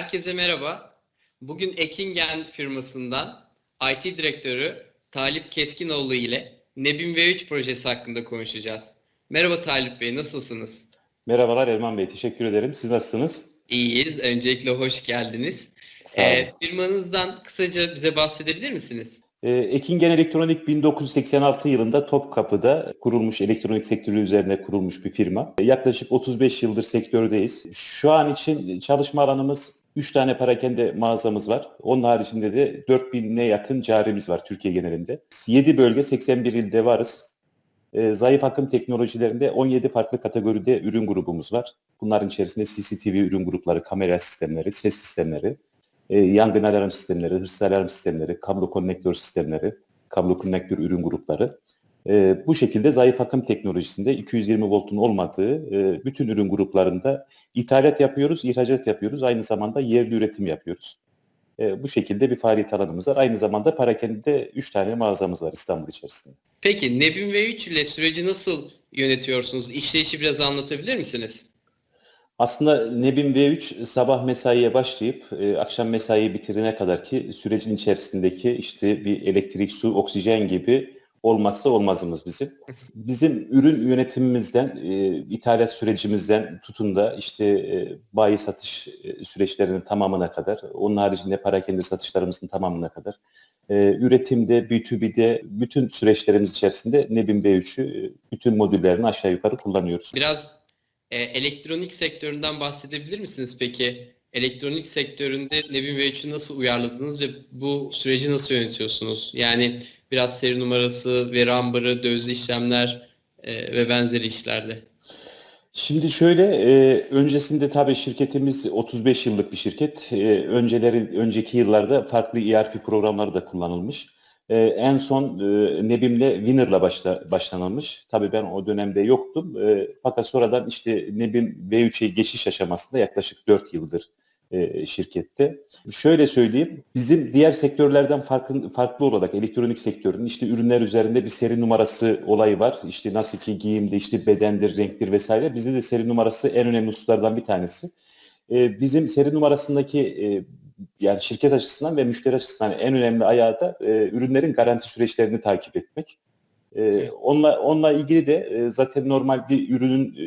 Herkese merhaba. Bugün Ekingen firmasından IT direktörü Talip Keskinoğlu ile Nebim V3 projesi hakkında konuşacağız. Merhaba Talip Bey, nasılsınız? Merhabalar Erman Bey, teşekkür ederim. Siz nasılsınız? İyiyiz. Öncelikle hoş geldiniz. Sağ olun. Ee, firmanızdan kısaca bize bahsedebilir misiniz? Ee, Ekingen Elektronik 1986 yılında Topkapı'da kurulmuş, elektronik sektörü üzerine kurulmuş bir firma. Ee, Yaklaşık 35 yıldır sektördeyiz. Şu an için çalışma alanımız 3 tane parakende mağazamız var. Onun haricinde de 4000'e yakın carimiz var Türkiye genelinde. 7 bölge 81 ilde varız. Ee, zayıf akım teknolojilerinde 17 farklı kategoride ürün grubumuz var. Bunların içerisinde CCTV ürün grupları, kamera sistemleri, ses sistemleri, e, yangın alarm sistemleri, hırsız alarm sistemleri, kablo konnektör sistemleri, kablo konnektör ürün grupları. E, bu şekilde zayıf akım teknolojisinde 220 voltun olmadığı e, bütün ürün gruplarında ithalat yapıyoruz, ihracat yapıyoruz. Aynı zamanda yerli üretim yapıyoruz. E, bu şekilde bir faaliyet alanımız var. Aynı zamanda Parakendi'de 3 tane mağazamız var İstanbul içerisinde. Peki Nebim V3 ile süreci nasıl yönetiyorsunuz? İşleyişi biraz anlatabilir misiniz? Aslında Nebim V3 sabah mesaiye başlayıp e, akşam mesaiyi bitirene kadar ki sürecin içerisindeki işte bir elektrik, su, oksijen gibi olmazsa olmazımız bizim. Bizim ürün yönetimimizden, e, ithalat sürecimizden tutun da işte e, bayi satış e, süreçlerinin tamamına kadar, onun haricinde parakende satışlarımızın tamamına kadar, e, üretimde, B2B'de bütün süreçlerimiz içerisinde Nebim V3'ü e, bütün modüllerini aşağı yukarı kullanıyoruz. Biraz e, elektronik sektöründen bahsedebilir misiniz peki? Elektronik sektöründe Nebim V3'ü nasıl uyarladınız ve bu süreci nasıl yönetiyorsunuz? Yani biraz seri numarası, veri ambarı, dövizli işlemler e, ve benzeri işlerde. Şimdi şöyle, e, öncesinde tabii şirketimiz 35 yıllık bir şirket. E, önceleri, önceki yıllarda farklı ERP programları da kullanılmış. E, en son e, Nebim'le Winner'la başla, başlanılmış. Tabii ben o dönemde yoktum. E, fakat sonradan işte Nebim V3'e geçiş aşamasında yaklaşık 4 yıldır e, şirkette. Şöyle söyleyeyim, bizim diğer sektörlerden farklı, farklı olarak elektronik sektörünün işte ürünler üzerinde bir seri numarası olayı var. İşte nasıl ki giyimde işte bedendir, renktir vesaire. Bizde de seri numarası en önemli hususlardan bir tanesi. E, bizim seri numarasındaki e, yani şirket açısından ve müşteri açısından en önemli ayağı da e, ürünlerin garanti süreçlerini takip etmek. E, onunla, onunla ilgili de e, zaten normal bir ürünün e,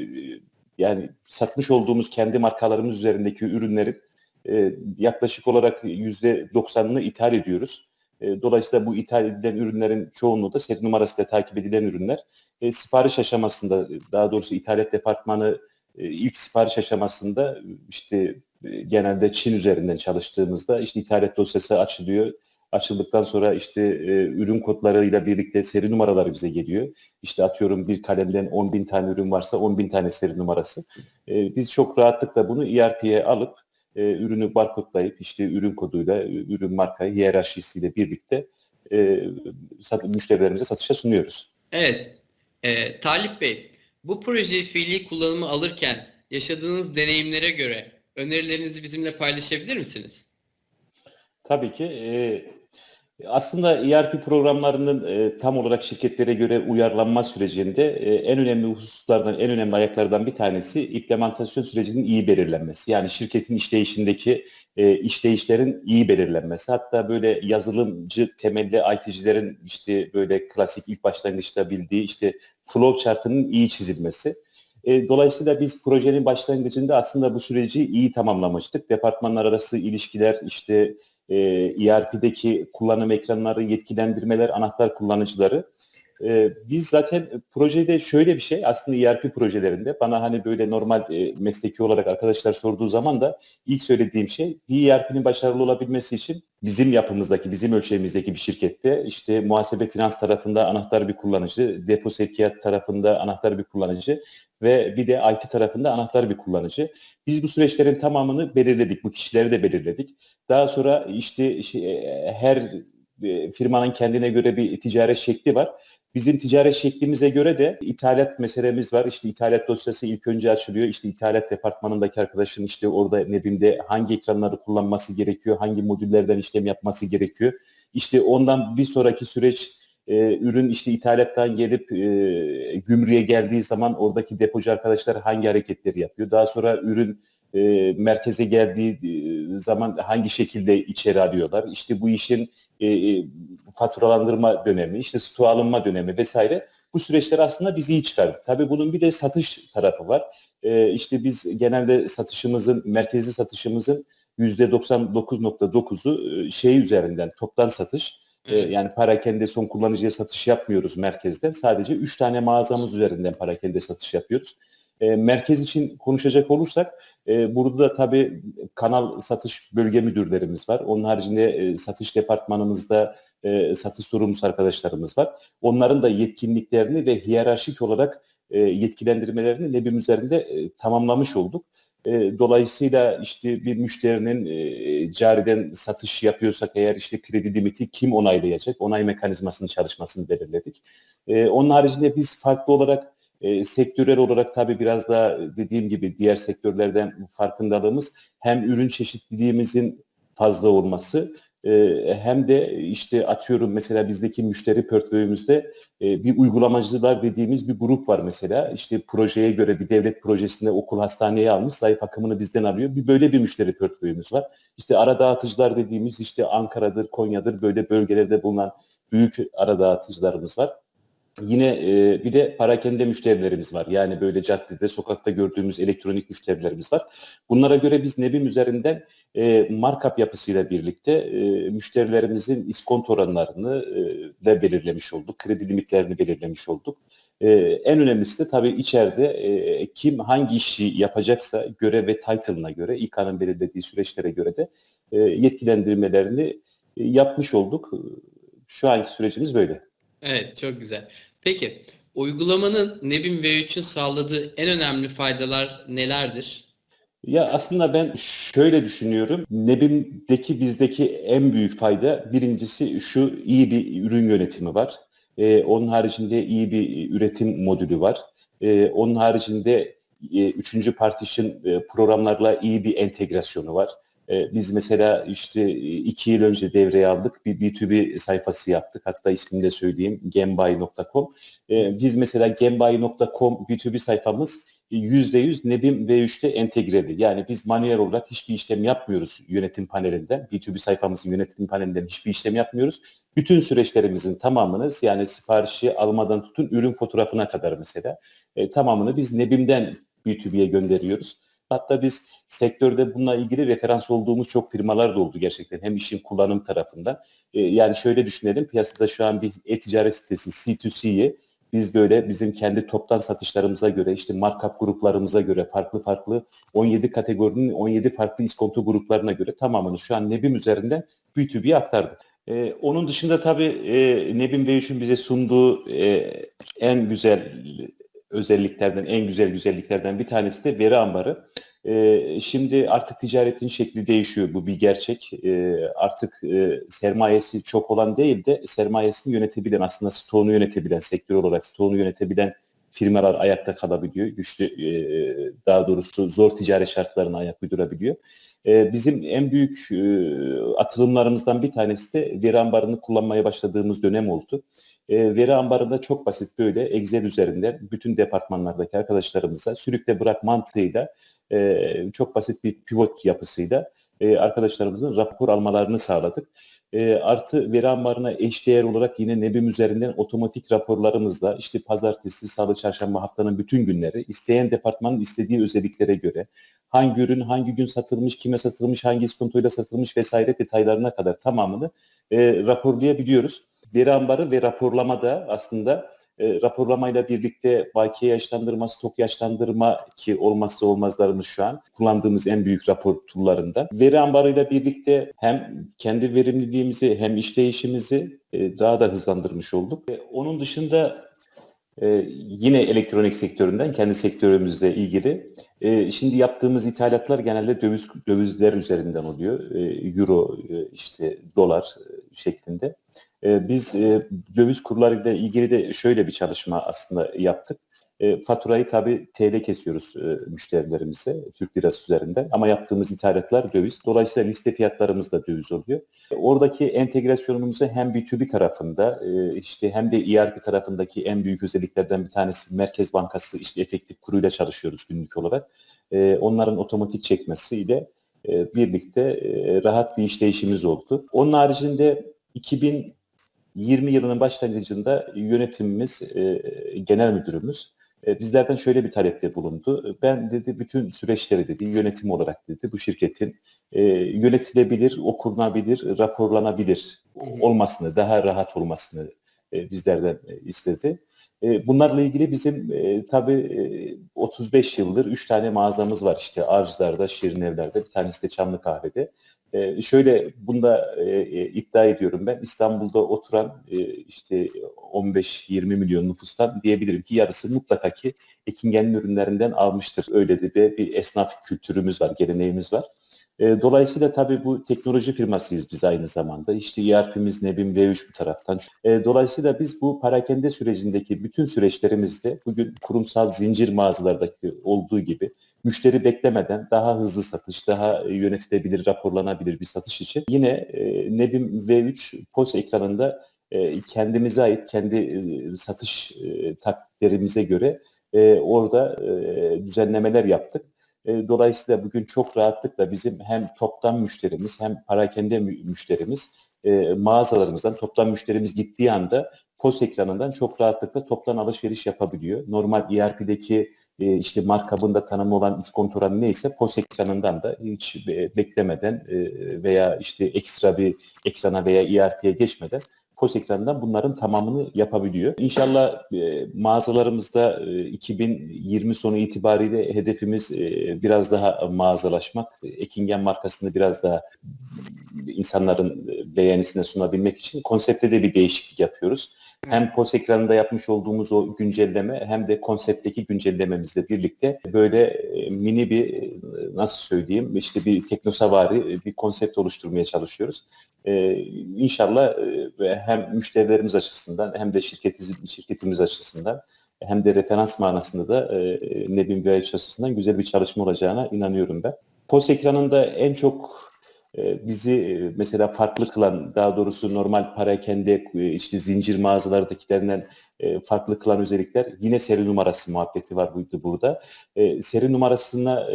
yani satmış olduğumuz kendi markalarımız üzerindeki ürünlerin e, yaklaşık olarak yüzde 90'ını ithal ediyoruz. E, dolayısıyla bu ithal edilen ürünlerin çoğunluğu da seri numarasıyla takip edilen ürünler. E, sipariş aşamasında daha doğrusu ithalat departmanı e, ilk sipariş aşamasında işte e, genelde Çin üzerinden çalıştığımızda işte ithalat dosyası açılıyor. Açıldıktan sonra işte e, ürün kodlarıyla birlikte seri numaraları bize geliyor. İşte atıyorum bir kalemden 10 bin tane ürün varsa 10 bin tane seri numarası. E, biz çok rahatlıkla bunu ERP'ye alıp e, ürünü barkodlayıp işte ürün koduyla, ürün marka hiyerarşisiyle birlikte e, sat, müşterilerimize satışa sunuyoruz. Evet, e, Talip Bey, bu projeyi fiili kullanımı alırken yaşadığınız deneyimlere göre önerilerinizi bizimle paylaşabilir misiniz? Tabii ki. E, aslında ERP programlarının e, tam olarak şirketlere göre uyarlanma sürecinde e, en önemli hususlardan, en önemli ayaklardan bir tanesi implementasyon sürecinin iyi belirlenmesi. Yani şirketin işleyişindeki e, işleyişlerin iyi belirlenmesi. Hatta böyle yazılımcı temelli IT'cilerin işte böyle klasik ilk başlangıçta bildiği işte flow chart'ının iyi çizilmesi. E, dolayısıyla biz projenin başlangıcında aslında bu süreci iyi tamamlamıştık. Departmanlar arası ilişkiler, işte e, ERP'deki kullanım ekranları, yetkilendirmeler, anahtar kullanıcıları. E, biz zaten projede şöyle bir şey aslında ERP projelerinde bana hani böyle normal e, mesleki olarak arkadaşlar sorduğu zaman da ilk söylediğim şey bir ERP'nin başarılı olabilmesi için bizim yapımızdaki, bizim ölçeğimizdeki bir şirkette işte muhasebe finans tarafında anahtar bir kullanıcı, depo sevkiyat tarafında anahtar bir kullanıcı ve bir de IT tarafında anahtar bir kullanıcı. Biz bu süreçlerin tamamını belirledik, bu kişileri de belirledik. Daha sonra işte, işte her e, firmanın kendine göre bir ticaret şekli var. Bizim ticaret şeklimize göre de ithalat meselemiz var. İşte ithalat dosyası ilk önce açılıyor. İşte ithalat departmanındaki arkadaşın işte orada Nebim'de hangi ekranları kullanması gerekiyor, hangi modüllerden işlem yapması gerekiyor. İşte ondan bir sonraki süreç e, ürün işte ithalattan gelip e, gümrüğe geldiği zaman oradaki depocu arkadaşlar hangi hareketleri yapıyor. Daha sonra ürün e, merkeze geldiği e, zaman hangi şekilde içeri arıyorlar? İşte bu işin e, e, faturalandırma dönemi, işte stoğu alınma dönemi vesaire bu süreçler aslında bizi iyi çıkardı. Tabii bunun bir de satış tarafı var. E, işte biz genelde satışımızın, merkezi satışımızın %99.9'u e, şey üzerinden toptan satış. E, yani parakende son kullanıcıya satış yapmıyoruz merkezden. Sadece 3 tane mağazamız üzerinden parakende satış yapıyoruz. E, merkez için konuşacak olursak e, burada da tabii kanal satış bölge müdürlerimiz var. Onun haricinde e, satış departmanımızda e, satış sorumlusu arkadaşlarımız var. Onların da yetkinliklerini ve hiyerarşik olarak e, yetkilendirmelerini Nebim üzerinde e, tamamlamış olduk. E, dolayısıyla işte bir müşterinin e, cariden satış yapıyorsak eğer işte kredi limiti kim onaylayacak? Onay mekanizmasının çalışmasını belirledik. E, onun haricinde biz farklı olarak e, sektörel olarak tabii biraz da dediğim gibi diğer sektörlerden farkındalığımız hem ürün çeşitliliğimizin fazla olması e, hem de işte atıyorum mesela bizdeki müşteri portföyümüzde e, bir uygulamacılar dediğimiz bir grup var mesela. İşte projeye göre bir devlet projesinde okul hastaneye almış zayıf akımını bizden alıyor. Bir böyle bir müşteri portföyümüz var. İşte ara dağıtıcılar dediğimiz işte Ankara'dır, Konya'dır böyle bölgelerde bulunan büyük ara dağıtıcılarımız var. Yine e, bir de parakende müşterilerimiz var. Yani böyle caddede, sokakta gördüğümüz elektronik müşterilerimiz var. Bunlara göre biz Nebim üzerinden e, markup yapısıyla birlikte e, müşterilerimizin iskonto oranlarını e, da belirlemiş olduk. Kredi limitlerini belirlemiş olduk. E, en önemlisi de tabii içeride e, kim hangi işi yapacaksa görev ve title'ına göre, İK'nın belirlediği süreçlere göre de e, yetkilendirmelerini e, yapmış olduk. Şu anki sürecimiz böyle. Evet, çok güzel. Peki, uygulamanın Nebim V3'ün sağladığı en önemli faydalar nelerdir? Ya aslında ben şöyle düşünüyorum. Nebim'deki bizdeki en büyük fayda birincisi şu iyi bir ürün yönetimi var. Ee, onun haricinde iyi bir üretim modülü var. Ee, onun haricinde e, üçüncü partition e, programlarla iyi bir entegrasyonu var. Ee, biz mesela işte e, iki yıl önce devreye aldık. Bir B2B sayfası yaptık. Hatta ismini de söyleyeyim. Gembuy.com. Ee, biz mesela Gembuy.com B2B sayfamız %100 Nebim V3'te entegreli. Yani biz manuel olarak hiçbir işlem yapmıyoruz yönetim panelinden. B2B sayfamızın yönetim panelinden hiçbir işlem yapmıyoruz. Bütün süreçlerimizin tamamını yani siparişi almadan tutun ürün fotoğrafına kadar mesela e, tamamını biz Nebim'den B2B'ye gönderiyoruz. Hatta biz sektörde bununla ilgili referans olduğumuz çok firmalar da oldu gerçekten. Hem işin kullanım tarafından. E, yani şöyle düşünelim piyasada şu an bir e-ticaret sitesi C2C'yi biz böyle bizim kendi toptan satışlarımıza göre işte markup gruplarımıza göre farklı farklı 17 kategorinin 17 farklı iskonto gruplarına göre tamamını şu an Nebim üzerinden B2B'ye aktardık. Ee, onun dışında tabii e, Nebim V3'ün bize sunduğu e, en güzel özelliklerden, en güzel güzelliklerden bir tanesi de veri ambarı. E, şimdi artık ticaretin şekli değişiyor, bu bir gerçek. E, artık e, sermayesi çok olan değil de sermayesini yönetebilen, aslında stoğunu yönetebilen, sektör olarak stoğunu yönetebilen firmalar ayakta kalabiliyor. Güçlü, e, daha doğrusu zor ticaret şartlarına ayak uydurabiliyor. E, bizim en büyük e, atılımlarımızdan bir tanesi de veri ambarını kullanmaya başladığımız dönem oldu. E, veri ambarında çok basit böyle Excel üzerinde bütün departmanlardaki arkadaşlarımıza sürükle bırak mantığıyla e, çok basit bir pivot yapısıyla e, arkadaşlarımızın rapor almalarını sağladık. E, artı veri ambarına eşdeğer olarak yine Nebim üzerinden otomatik raporlarımızla işte pazartesi, salı, çarşamba haftanın bütün günleri isteyen departmanın istediği özelliklere göre hangi ürün hangi gün satılmış, kime satılmış, hangi iskontoyla satılmış vesaire detaylarına kadar tamamını e, raporlayabiliyoruz. Veri ambarı ve raporlama da aslında e, raporlamayla birlikte bakiye yaşlandırma, stok yaşlandırma ki olmazsa olmazlarımız şu an kullandığımız en büyük rapor tool'larından. Veri ambarıyla birlikte hem kendi verimliliğimizi hem işleyişimizi e, daha da hızlandırmış olduk. E, onun dışında e, yine elektronik sektöründen kendi sektörümüzle ilgili e, şimdi yaptığımız ithalatlar genelde döviz dövizler üzerinden oluyor. E, Euro, e, işte dolar e, şeklinde. E, biz e, döviz kurlarıyla ilgili de şöyle bir çalışma aslında yaptık. E, faturayı tabii TL kesiyoruz e, müşterilerimize Türk lirası üzerinden ama yaptığımız ithalatlar döviz. Dolayısıyla liste fiyatlarımız da döviz oluyor. E, oradaki entegrasyonumuzu hem B2B tarafında işte hem de ERP tarafındaki en büyük özelliklerden bir tanesi Merkez Bankası işte efektif kuruyla çalışıyoruz günlük olarak. onların otomatik çekmesiyle e, birlikte rahat bir işleyişimiz oldu. Onun haricinde 2020 yılının başlangıcında yönetimimiz, e, genel müdürümüz e, bizlerden şöyle bir talepte bulundu. Ben dedi bütün süreçleri dedi yönetim olarak dedi bu şirketin e, yönetilebilir, okunabilir, raporlanabilir olmasını, daha rahat olmasını e, bizlerden istedi. Bunlarla ilgili bizim e, tabii e, 35 yıldır 3 tane mağazamız var işte Arcılar'da, Şirinevler'de, bir tanesi de Çamlıkahve'de. E, şöyle bunda e, e, iddia ediyorum ben İstanbul'da oturan e, işte 15-20 milyon nüfustan diyebilirim ki yarısı mutlaka ki Ekingen'in ürünlerinden almıştır. Öyle de bir, bir esnaf kültürümüz var, geleneğimiz var. E, dolayısıyla tabii bu teknoloji firmasıyız biz aynı zamanda. İşte ERP'miz Nebim V3 bu taraftan. E, dolayısıyla biz bu parakende sürecindeki bütün süreçlerimizde bugün kurumsal zincir mağazalardaki olduğu gibi müşteri beklemeden daha hızlı satış, daha yönetilebilir, raporlanabilir bir satış için yine e, Nebim V3 POS ekranında e, kendimize ait kendi e, satış e, taktiklerimize göre e, orada e, düzenlemeler yaptık. E, dolayısıyla bugün çok rahatlıkla bizim hem toptan müşterimiz hem parakende mü- müşterimiz e, mağazalarımızdan toptan müşterimiz gittiği anda POS ekranından çok rahatlıkla toptan alışveriş yapabiliyor. Normal ERP'deki e, işte markabında tanımlı olan iskonto oranı neyse POS ekranından da hiç be- beklemeden veya işte ekstra bir ekrana veya ERP'ye geçmeden POS ekranından bunların tamamını yapabiliyor. İnşallah e, mağazalarımızda e, 2020 sonu itibariyle hedefimiz e, biraz daha mağazalaşmak. Ekingen markasını biraz daha insanların beğenisine sunabilmek için konsepte de bir değişiklik yapıyoruz. Hem POS ekranında yapmış olduğumuz o güncelleme hem de konseptteki güncellememizle birlikte böyle e, mini bir e, nasıl söyleyeyim işte bir teknosavari e, bir konsept oluşturmaya çalışıyoruz. Ee, inşallah hem müşterilerimiz açısından hem de şirketimiz, şirketimiz açısından hem de referans manasında da e, Nebim Güveç açısından güzel bir çalışma olacağına inanıyorum ben. POS ekranında en çok bizi e, mesela farklı kılan, daha doğrusu normal parakende işte zincir mağazalardakilerinden e, farklı kılan özellikler yine seri numarası muhabbeti var buydu burada. E, seri numarasına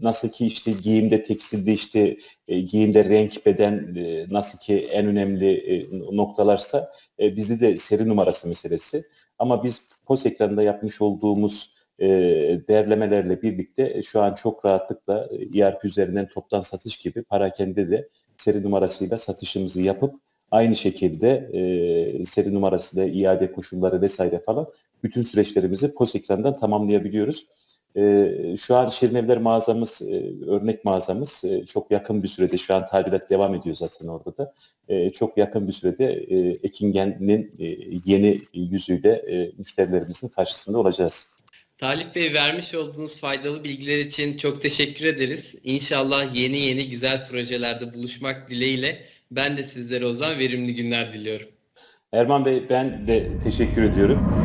nasıl ki işte giyimde, tekstilde işte giyimde renk, beden nasıl ki en önemli noktalarsa bizde de seri numarası meselesi. Ama biz POS ekranında yapmış olduğumuz e, değerlemelerle birlikte e, şu an çok rahatlıkla e, ERP üzerinden toptan satış gibi parakende de seri numarasıyla satışımızı yapıp aynı şekilde e, seri numarasıyla iade koşulları vesaire falan bütün süreçlerimizi POS ekranından tamamlayabiliyoruz. E, şu an Şirinevler mağazamız, e, örnek mağazamız e, çok yakın bir sürede şu an tadilat devam ediyor zaten orada da. E, çok yakın bir sürede e, Ekingen'in e, yeni yüzüyle e, müşterilerimizin karşısında olacağız. Talip Bey vermiş olduğunuz faydalı bilgiler için çok teşekkür ederiz. İnşallah yeni yeni güzel projelerde buluşmak dileğiyle ben de sizlere o zaman verimli günler diliyorum. Erman Bey ben de teşekkür ediyorum.